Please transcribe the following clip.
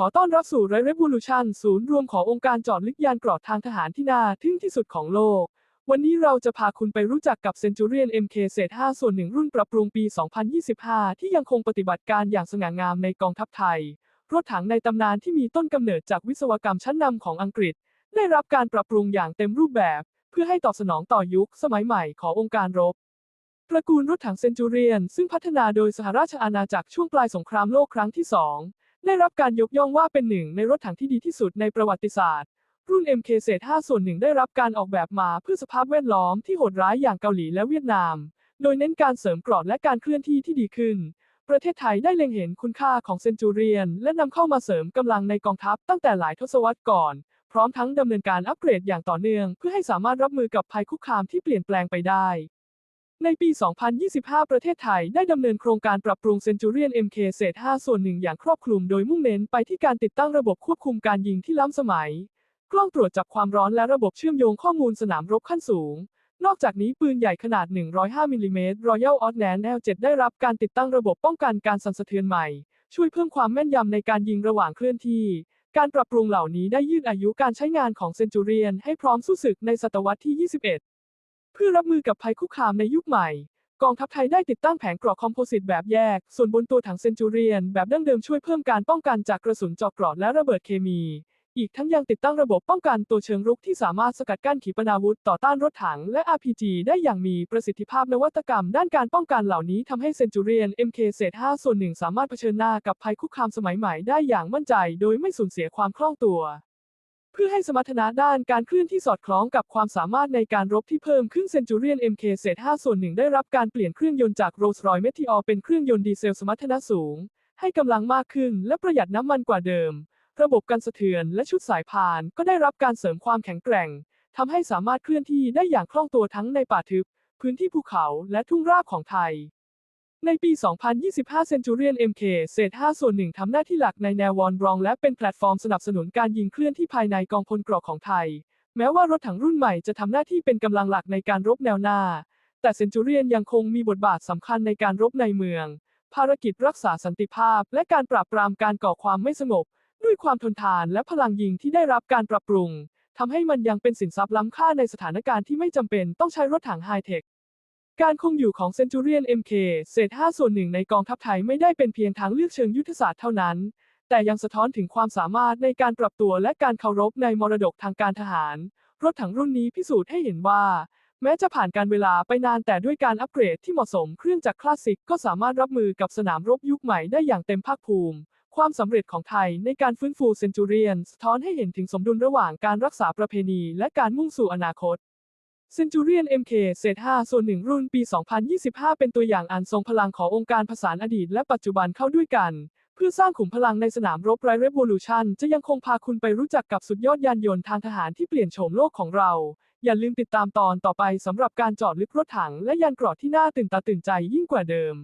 ขอต้อนรับสู่ Red Revolution ศูนย์รวมขององค์การจอดลึกยานเกราะทางทหารที่น่าทึ่งที่สุดของโลก วันนี้เราจะพาคุณไปรู้จักกับ Centurion MK เศษ5ส่วนหนึ่งรุ่นปรับปรุงปี 2025 ที่ยังคงปฏิบัติการอย่างสง่างามในกองทัพไทย รถถังในตำนานที่มีต้นกำเนิดจากวิศวกรรมชั้นนำของอังกฤษ ได้รับการปรับปรุงอย่างเต็มรูปแบบ เพื่อให้ตอบสนองต่อยุคสมัยใหม่ขององค์การรบตระกูลรถถังเซนจูเรียนซึ่งพัฒนาโดยสหราชอาณาจักรช่วงปลายสงครามโลกครั้งที่2 ได้รับการยกย่องว่าเป็นหนึ่งในรถถังที่ดีที่สุดในประวัติศาสตร์ รุ่น MK เศษ5ส่วนหนึ่งได้รับการออกแบบมาเพื่อสภาพแวดล้อมที่โหดร้ายอย่างเกาหลีและเวียดนาม โดยเน้นการเสริมเกราะและการเคลื่อนที่ที่ดีขึ้น ประเทศไทยได้เล็งเห็นคุณค่าของเซนจูเรียน และนำเข้ามาเสริมกำลังในกองทัพตั้งแต่หลายทศวรรษก่อน พร้อมทั้งดำเนินการอัปเกรดอย่างต่อเนื่อง เพื่อให้สามารถรับมือกับภัยคุกคามที่เปลี่ยนแปลงไปได้ ในปี 2025 ประเทศไทยได้ดำเนินโครงการปรับปรุง Centurion MK เศษ5ส่วนหนึ่งอย่างครอบคลุมโดยมุ่งเน้นไปที่การติดตั้งระบบควบคุมการยิงที่ล้ำสมัย กล้องตรวจจับความร้อนและระบบเชื่อมโยงข้อมูลสนามรบขั้นสูง นอกจากนี้ปืนใหญ่ขนาด 105มิลลิเมตร Royal Ordnance L7 ได้รับการติดตั้งระบบป้องกันการสั่นสะเทือนใหม่ ช่วยเพิ่มความแม่นยำในการยิงระหว่างเคลื่อนที่ การปรับปรุงเหล่านี้ได้ยืดอายุการใช้งานของเซนจูเรียนให้พร้อมสู้ศึกในศตวรรษที่ 21 เพื่อรับมือกับภัยคุกคามในยุคใหม่ กองทัพไทยได้ติดตั้งแผงเกราะคอมโพสิตแบบแยก ส่วนบนตัวถังเซนจูเรียนแบบดั้งเดิมช่วยเพิ่มการป้องกันจากกระสุนเจาะเกราะและระเบิดเคมี อีกทั้งยังติดตั้งระบบป้องกันตัวเชิงรุกที่สามารถสกัดกั้นขีปนาวุธต่อต้านรถถังและ RPG ได้อย่างมีประสิทธิภาพนวัตกรรม ด้านการป้องกันเหล่านี้ทำให้เซนจูเรียน MK เศษ5ส่วนหนึ่งสามารถเผชิญหน้ากับภัยคุกคามสมัยใหม่ได้อย่างมั่นใจ โดยไม่สูญเสียความคล่องตัว พื่อให้สมรรถนะด้านการเคลื่อนที่สอดคล้องกับความสามารถในการรบที่เพิ่มขึ้นเซนจูเรียน MK เศษ5ส่วนหนึ่งได้รับการเปลี่ยนเครื่องยนต์จาก Rolls-Royce Meteor เป็นเครื่องยนต์ดีเซลสมรรถนะสูง ให้กำลังมากขึ้นและประหยัดน้ำมันกว่าเดิม ระบบกันสะเทือนและชุดสายพานก็ได้รับการเสริมความแข็งแกร่งทำให้สามารถเคลื่อนที่ได้อย่างคล่องตัวทั้งในป่าทึบ พื้นที่ภูเขาและทุ่งราบของไทย ในปี 2025 Centurion MK เศษ5ส่วนหนึ่งทำหน้าที่หลักในแนววอนบรอง และเป็นแพลตฟอร์มสนับสนุนการยิงเคลื่อนที่ภายในกองพลเกราะของไทย แม้ว่ารถถังรุ่นใหม่จะทำหน้าที่เป็นกำลังหลักในการรบแนวหน้า แต่ Centurion ยังคงมีบทบาทสำคัญในการรบในเมือง ภารกิจรักษาสันติภาพ และการปราบปรามการก่อความไม่สงบ ด้วยความทนทานและพลังยิงที่ได้รับการปรับปรุงทำให้มันยังเป็นสินทรัพย์ล้ำค่าในสถานการณ์ที่ไม่จำเป็นต้องใช้รถถังไฮเทค การคงอยู่ของ Centurion MK เศษ5ส่วนหนึ่งในกองทัพไทยไม่ได้เป็นเพียงทางเลือกเชิงยุทธศาสตร์เท่านั้น แต่ยังสะท้อนถึงความสามารถในการปรับตัวและการเคารพในมรดกทางการทหาร รถถังรุ่นนี้พิสูจน์ให้เห็นว่า แม้จะผ่านการเวลาไปนานแต่ด้วยการอัปเกรดที่เหมาะสมเครื่องจักรคลาสสิกก็สามารถรับมือกับสนามรบยุคใหม่ได้อย่างเต็มภาคภูมิ ความสำเร็จของไทยในการฟื้นฟูเซนจูเรียนสะท้อนให้เห็นถึงสมดุลระหว่างการรักษาประเพณี และการมุ่งสู่อนาคต Centurion MK เศษ5ส่วนหนึ่งรุ่นปี 2025 เป็นตัวอย่างอันทรงพลังขององค์การผสานอดีตและปัจจุบันเข้าด้วยกัน เพื่อสร้างขุมพลังในสนามรบไรเร v o l u t i o n จะยังคงพาคุณไปรู้จักกับสุดยอดยานยนต์ทางทหารที่เปลี่ยนโฉมโลกของเรา อย่าลืมติดตามตอนต่อไปสำหรับการจอดลึกรถถังและยานเกราะที่น่าตื่นตาตื่นใจยิ่งกว่าเดิม